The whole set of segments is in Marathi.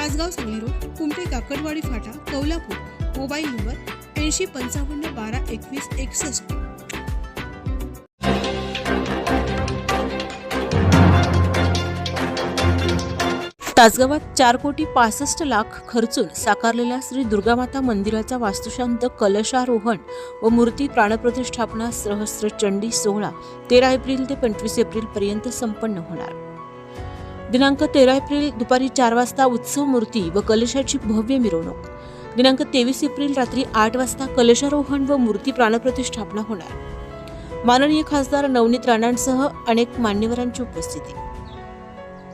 तासगाव सांगली रोड कुमटे काकडवाडी फाटा कौलापूर मोबाईल नंबर ऐंशी पंचावन्न बारा एकवीस एकसष्ट. तासगावात चार कोटी पासष्ट लाख खर्चून साकारलेल्या श्री दुर्गामाता मंदिराचा वास्तुशांत कलशारोहण व मूर्ती प्राणप्रतिष्ठापना सहस्र चंडी सोहळा तेरा एप्रिल ते पंचवीस एप्रिल पर्यंत संपन्न होणार. दिनांक तेरा एप्रिल दुपारी चार वाजता उत्सव मूर्ती व कलशाची भव्य मिरवणूक. दिनांक तेवीस एप्रिल रात्री आठ वाजता कलशारोहण व मूर्ती प्राणप्रतिष्ठापना होणार. माननीय खासदार नवनीत राणांसह अनेक मान्यवरांची उपस्थिती.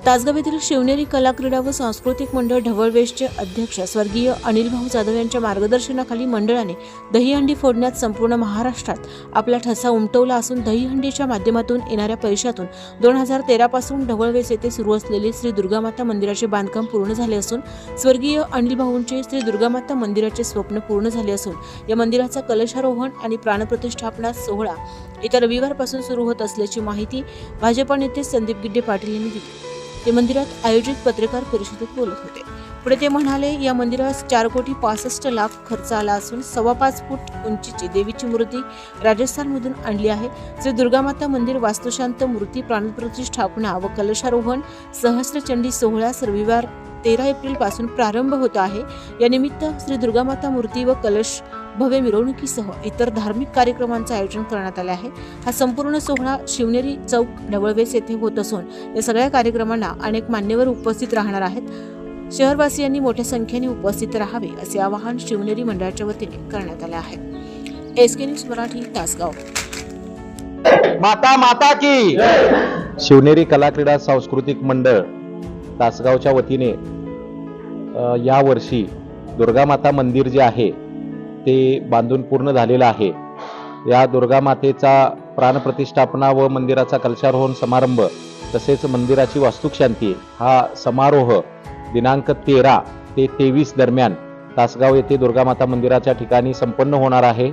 तासगाव येथील शिवनेरी कला क्रीडा व सांस्कृतिक मंडळ ढवळवेशचे अध्यक्ष स्वर्गीय अनिल भाऊ जाधव यांच्या मार्गदर्शनाखाली मंडळाने दहीहंडी फोडण्यात संपूर्ण महाराष्ट्रात आपला ठसा उमटवला असून दहीहंडीच्या माध्यमातून येणाऱ्या पैशातून दोन हजार तेरापासून ढवळवेस येथे सुरू असलेले श्री दुर्गामाता मंदिराचे बांधकाम पूर्ण झाले असून स्वर्गीय अनिल भाऊंचे श्री दुर्गामाता मंदिराचे स्वप्न पूर्ण झाले असून या मंदिराचा कलशारोहण आणि प्राणप्रतिष्ठापना सोहळा येत्या रविवारपासून सुरू होत असल्याची माहिती भाजपा नेते संदीप गिड्डे पाटील यांनी दिली. ते मंदिरात आयोजित पत्रकार परिषदेत बोलत होते. पुढे ते म्हणाले या मंदिरास चार कोटी पासष्ट लाख खर्च आला असून सव्वा पाच फूट उंचीची देवीची मूर्ती राजस्थानमधून आणली आहे. श्री दुर्गामाता मंदिर वास्तुशांत मूर्ती प्राणप्रतिष्ठापना व कलशारोहण सहस्रचंडी सोहळ्यास रविवार तेरा एप्रिलपासून प्रारंभ होत आहे. या निमित्त श्री दुर्गामाता मूर्ती व कलश भव्य मिरवणुकीसह इतर धार्मिक कार्यक्रमांचं आयोजन करण्यात आले आहे. हा संपूर्ण सोहळा शिवनेरी चौक ढवळवेस येथे होत असून या सगळ्या कार्यक्रमांना अनेक मान्यवर उपस्थित राहणार आहेत. शहरवासियांनी मोठ्या संख्येने उपस्थित राहावे असे आवाहन शिवनेरी मंडळाच्या वतीने करण्यात आले आहे. S K news Marathi Tasgaon. माता माता की! शिवनेरी कला क्रीडा सांस्कृतिक मंडळ तासगावच्या वतीने अ, या वर्षी दुर्गामाता मंदिर जे आहे ते बांधून पूर्ण झालेलं आहे. या दुर्गामातेचा प्राणप्रतिष्ठापना व मंदिराचा कलशारोहण समारंभ तसेच मंदिराची वास्तुशांती हा समारोह दिनांक तेरा ते तेवीस दरम्यान तासगाव येथे दुर्गामाता मंदिराच्या ठिकाणी संपन्न होणार आहे.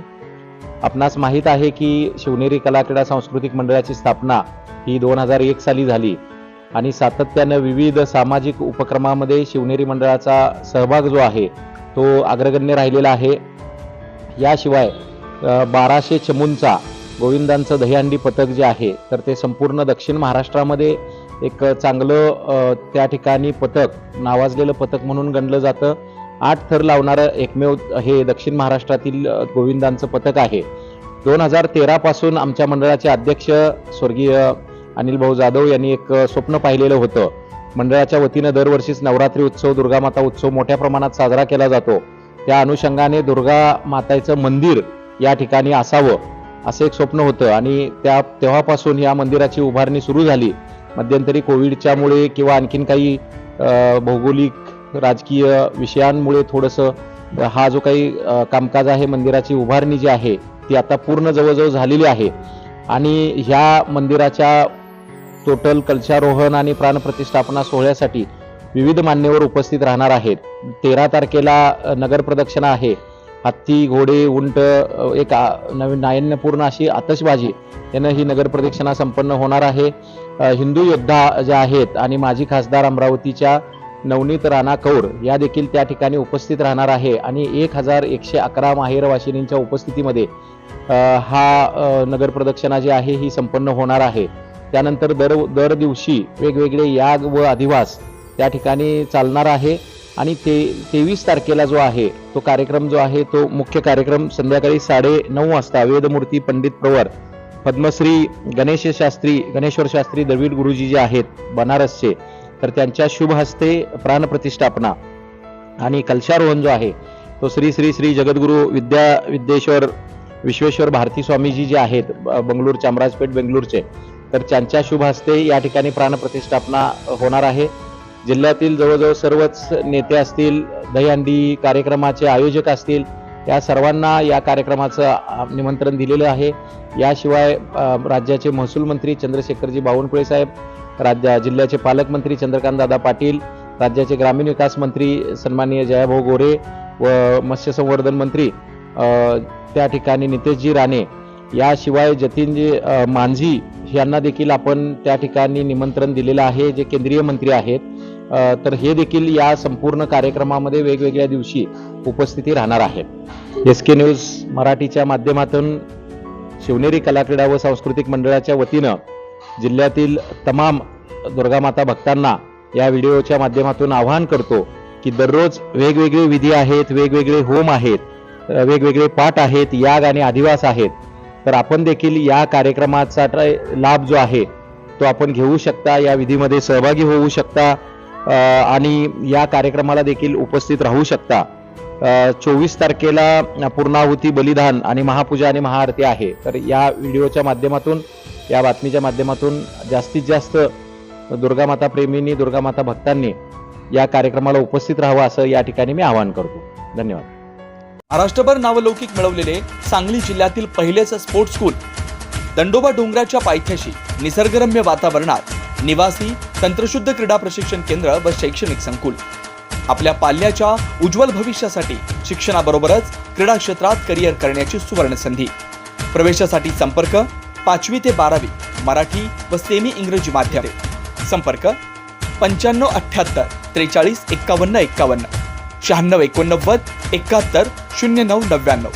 आपणास माहीत आहे की शिवनेरी कलाक्रीडा सांस्कृतिक मंडळाची स्थापना ही दोन हजार एक साली झाली आणि सातत्यानं विविध सामाजिक उपक्रमामध्ये शिवनेरी मंडळाचा सहभाग जो आहे तो अग्रगण्य राहिलेला आहे. याशिवाय बाराशे चमूंचा गोविंदांचं दहीहंडी पथक जे आहे तर ते संपूर्ण दक्षिण महाराष्ट्रामध्ये एक चांगलं त्या ठिकाणी पथक नावाजलेलं पथक म्हणून गणलं जातं. आठ थर लावणारं एकमेव हे दक्षिण महाराष्ट्रातील गोविंदांचं पथक आहे. दोन हजार तेरापासून आमच्या मंडळाचे अध्यक्ष स्वर्गीय अनिल भाऊ जाधव यांनी एक स्वप्न पाहिलेलं होतं. मंडळाच्या वतीनं दरवर्षीच नवरात्री उत्सव दुर्गामाता उत्सव मोठ्या प्रमाणात साजरा केला जातो. त्या अनुषंगाने दुर्गा माताचं मंदिर या ठिकाणी असावं असं एक स्वप्न होतं. आणि त्या तेव्हापासून या मंदिराची उभारणी सुरू झाली. मध्यंतरी कोविडच्यामुळे किंवा आणखीन काही भौगोलिक राजकीय विषयांमुळे थोडंसं हा जो काही कामकाज आहे मंदिराची उभारणी जी आहे ती आता पूर्ण जवळजवळ झालेली आहे. आणि ह्या मंदिराच्या टोटल कलशारोहण आणि प्राणप्रतिष्ठापना सोहळ्यासाठी विविध मान्यवर उपस्थित राहणार आहेत. तेरा तारखेला नगर प्रदक्षिणा आहे. हत्ती घोडे उंट एक नवीन नायन्यपूर्ण अशी आतषबाजी यानं ही नगर प्रदक्षिणा संपन्न होणार आहे. हिंदू योद्धा ज्या आहेत आणि माजी खासदार अमरावतीच्या नवनीत राणा कौर या देखील त्या ठिकाणी उपस्थित राहणार आहे. आणि एक हजार एकशे अकरा माहेरवासिनींच्या उपस्थितीमध्ये हा नगर प्रदक्षिणा जी आहे ही संपन्न होणार आहे. त्यानंतर दर दर दिवशी वेगवेगळे याग व अधिवास त्या ठिकाणी चालणार आहे. आणि ते तेवीस तारखेला जो आहे तो कार्यक्रम जो आहे तो मुख्य कार्यक्रम संध्याकाळी साडे नऊ वाजता वेदमूर्ती पंडित प्रवर पद्मश्री गणेश शास्त्री गणेश्वर शास्त्री द्रविड गुरुजी जे आहेत बनारसचे तर त्यांच्या शुभ हस्ते प्राणप्रतिष्ठापना आणि कलशारोहण जो आहे तो श्री श्री श्री जगद्गुरु विद्या विद्येश्वर विश्वेश्वर भारती स्वामीजी जे आहेत ब- बंगलोर चामराजपेठ बेंगलोरचे तर त्यांच्या शुभ हस्ते या ठिकाणी प्राणप्रतिष्ठापना होणार आहे. जिल्ह्यातील जवळजवळ सर्वच नेते असतील दहीहंडी कार्यक्रमाचे आयोजक असतील या सर्वांना या कार्यक्रमाचं निमंत्रण दिलेलं आहे. याशिवाय राज्याचे महसूल मंत्री चंद्रशेखरजी बावनकुळे साहेब राज्य जिल्ह्याचे पालकमंत्री चंद्रकांतदादा पाटील राज्याचे ग्रामीण विकास मंत्री सन्माननीय जयाभाऊ गोरे व मत्स्यसंवर्धन मंत्री त्या ठिकाणी नितेशजी राणे. याशिवाय जतीनजी मांझी यांना देखील आपण त्या ठिकाणी निमंत्रण दिलेलं आहे. जे केंद्रीय मंत्री आहेत तर हे देखील या संपूर्ण कार्यक्रमामध्ये वेगवेगळ्या दिवशी उपस्थिती राहणार आहेत एस के न्यूज मराठीच्या माध्यमातून शिवनेरी कलाक्रीडा व सांस्कृतिक मंडळाच्या वतीनं जिल्ह्यातील तमाम दुर्गामाता भक्तांना या व्हिडिओच्या माध्यमातून आवाहन करतो की दररोज वेगवेगळे विधी आहेत वेगवेगळे होम आहेत वेगवेगळे पाठ आहेत याग आणि आदिवास आहेत. तर आपण देखील या कार्यक्रमाचा लाभ जो आहे तो आपण घेऊ शकता या विधीमध्ये सहभागी होऊ शकता. आणि या कार्यक्रमाला देखील उपस्थित राहू शकता. चोवीस तारखेला पूर्णाहुती बलिदान आणि महापूजा आणि महाआरती आहे. तर या व्हिडिओच्या माध्यमातून या बातमीच्या माध्यमातून जास्तीत जास्त दुर्गामाता प्रेमींनी दुर्गामाता भक्तांनी या कार्यक्रमाला उपस्थित राहावं असं या ठिकाणी मी आवाहन करतो. धन्यवाद. महाराष्ट्रभर नावलौकिक मिळवलेले सांगली जिल्ह्यातील पहिलेच स्पोर्ट्स स्कूल दंडोबा डोंगराच्या पायथ्याशी निसर्गरम्य वातावरणात निवासी तंत्रशुद्ध क्रीडा प्रशिक्षण केंद्र व शैक्षणिक संकुल. आपल्या पाल्याच्या उज्ज्वल भविष्यासाठी शिक्षणाबरोबरच क्रीडा क्षेत्रात करिअर करण्याची सुवर्ण संधी प्रवेशासाठी संपर्क पाचवी ते बारावी मराठी व सेमी इंग्रजी माध्यम. संपर्क पंच्याण्णव अठ्ठ्याहत्तर त्रेचाळीस एक्कावन्न एक्कावन्न शहाण्णव एकोणनव्वद एकाहत्तर शून्य नऊ नव्याण्णव.